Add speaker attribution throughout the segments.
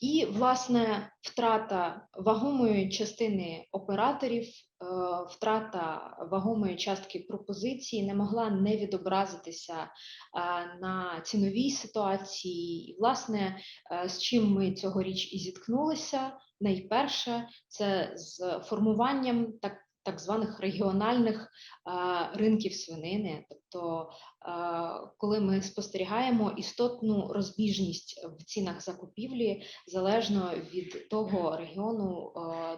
Speaker 1: І, власне, втрата вагомої частини операторів, е, втрата вагомої частки пропозиції не могла не відобразитися е, на ціновій ситуації. І, власне, е, з чим ми цьогоріч і зіткнулися, найперше це з формуванням так. Так званих регіональних ринків свинини, тобто, коли ми спостерігаємо істотну розбіжність в цінах закупівлі залежно від того регіону,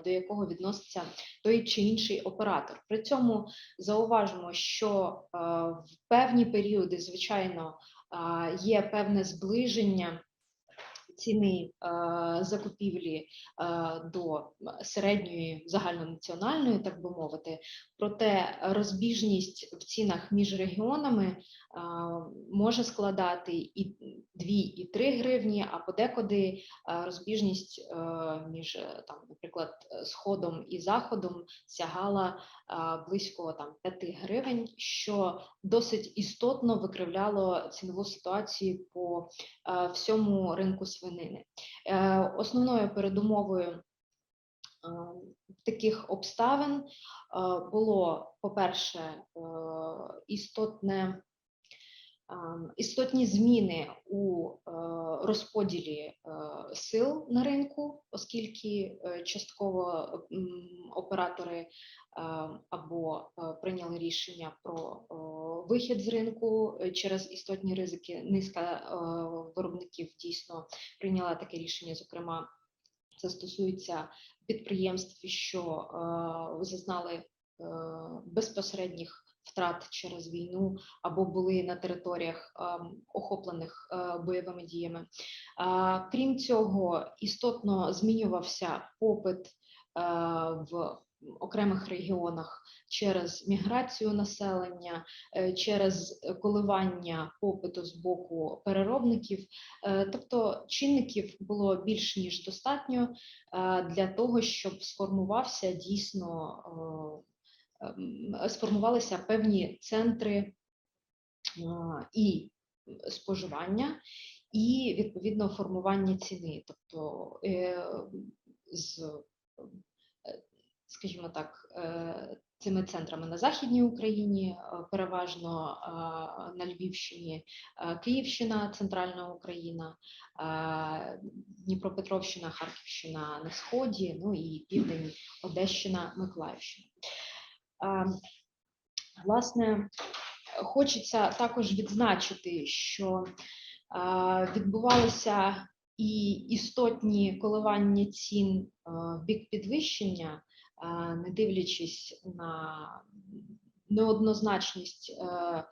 Speaker 1: до якого відноситься той чи інший оператор. При цьому зауважимо, що в певні періоди, звичайно, є певне зближення ціни е, закупівлі е, до середньої загальнонаціональної, так би мовити, проте розбіжність в цінах між регіонами е, може складати і 2, і 3 гривні, а подекуди розбіжність між там, наприклад, сходом і заходом сягала близько там 5 гривень, що досить істотно викривляло цінову ситуацію по всьому ринку свинини. Е, Основною передумовою е, таких обставин е, було, по-перше, істотне. Істотні зміни у розподілі сил на ринку, оскільки частково оператори або прийняли рішення про вихід з ринку е, через істотні ризики. Низка е, виробників дійсно прийняла таке рішення. Зокрема, це стосується підприємств, що е, зазнали безпосередніх втрат через війну або були на територіях охоплених бойовими діями. Крім цього, істотно змінювався попит в окремих регіонах через міграцію населення, е, через коливання попиту з боку переробників. Е, Тобто чинників було більш ніж достатньо е, для того, щоб сформувався дійсно сформувалися певні центри і споживання, і відповідно формування ціни. Тобто з, скажімо так, е, цими центрами на Західній Україні, е, переважно е, на Львівщині, Київщина, Центральна Україна, Дніпропетровщина, Харківщина на Сході, ну і Південь, Одещина, Миколаївщина. Власне, хочеться також відзначити, що відбувалися і істотні коливання цін в бік підвищення, не дивлячись на неоднозначність е,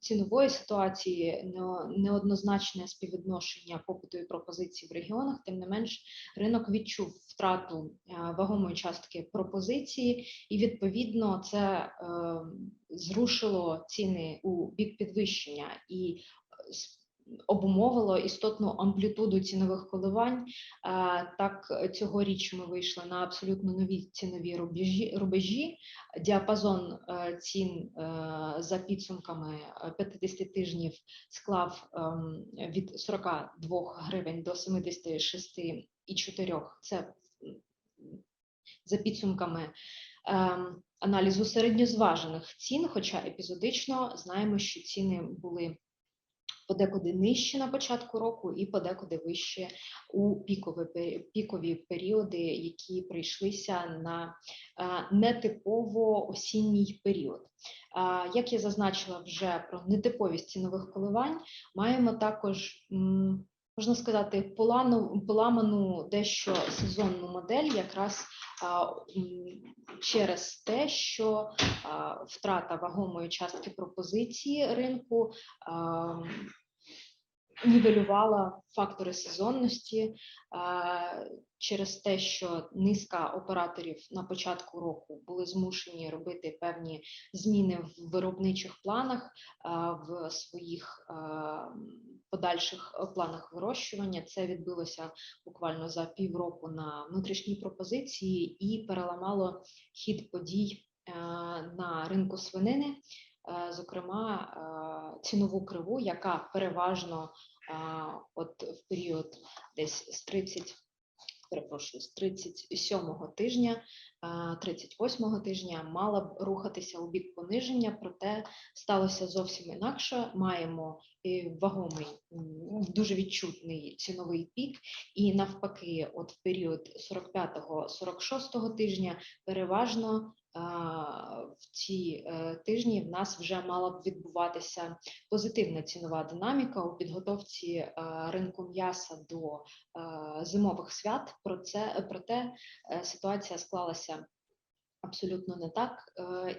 Speaker 1: цінової ситуації, неоднозначне співвідношення попиту і пропозицій в регіонах, тим не менш, ринок відчув втрату е, вагомої частки пропозиції, і відповідно це е, зрушило ціни у бік підвищення. І обумовило істотну амплітуду цінових коливань. Е, Так, цьогоріч ми вийшли на абсолютно нові цінові рубежі, рубежі. Діапазон е, цін е, за підсумками е, 50 тижнів склав ем, від 42 гривень до 76,4. Це за підсумками ем, аналізу середньозважених цін, хоча епізодично знаємо, що ціни були подекуди нижче на початку року і подекуди вище у пікові, пікові періоди, які прийшлися на е, нетипово осінній період. Як я зазначила вже про нетиповість цінових коливань, маємо також, можна сказати, полану, поламану дещо сезонну модель, якраз а, через те, що а, втрата вагомої частки пропозиції ринку а, нівелювала фактори сезонності а, через те, що низка операторів на початку року були змушені робити певні зміни в виробничих планах, а, в своїх а, подальших планах вирощування. Це відбулося буквально за півроку на внутрішній пропозиції і переламало хід подій е, на ринку свинини, е, зокрема е, цінову криву, яка переважно от в період десь з 30, перепрошую, з 37-го тижня, а, 38-го тижня мала б рухатися у бік пониження, проте сталося зовсім інакше. Маємо е, вагомий, дуже відчутний ціновий пік, і навпаки, от в період 45-46 тижня переважно ці е, тижні в нас вже мала б відбуватися позитивна цінова динаміка у підготовці е, ринку м'яса до е, зимових свят. Про це проте ситуація склалася абсолютно не так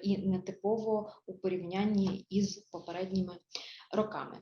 Speaker 1: і нетипово у порівнянні із попередніми роками.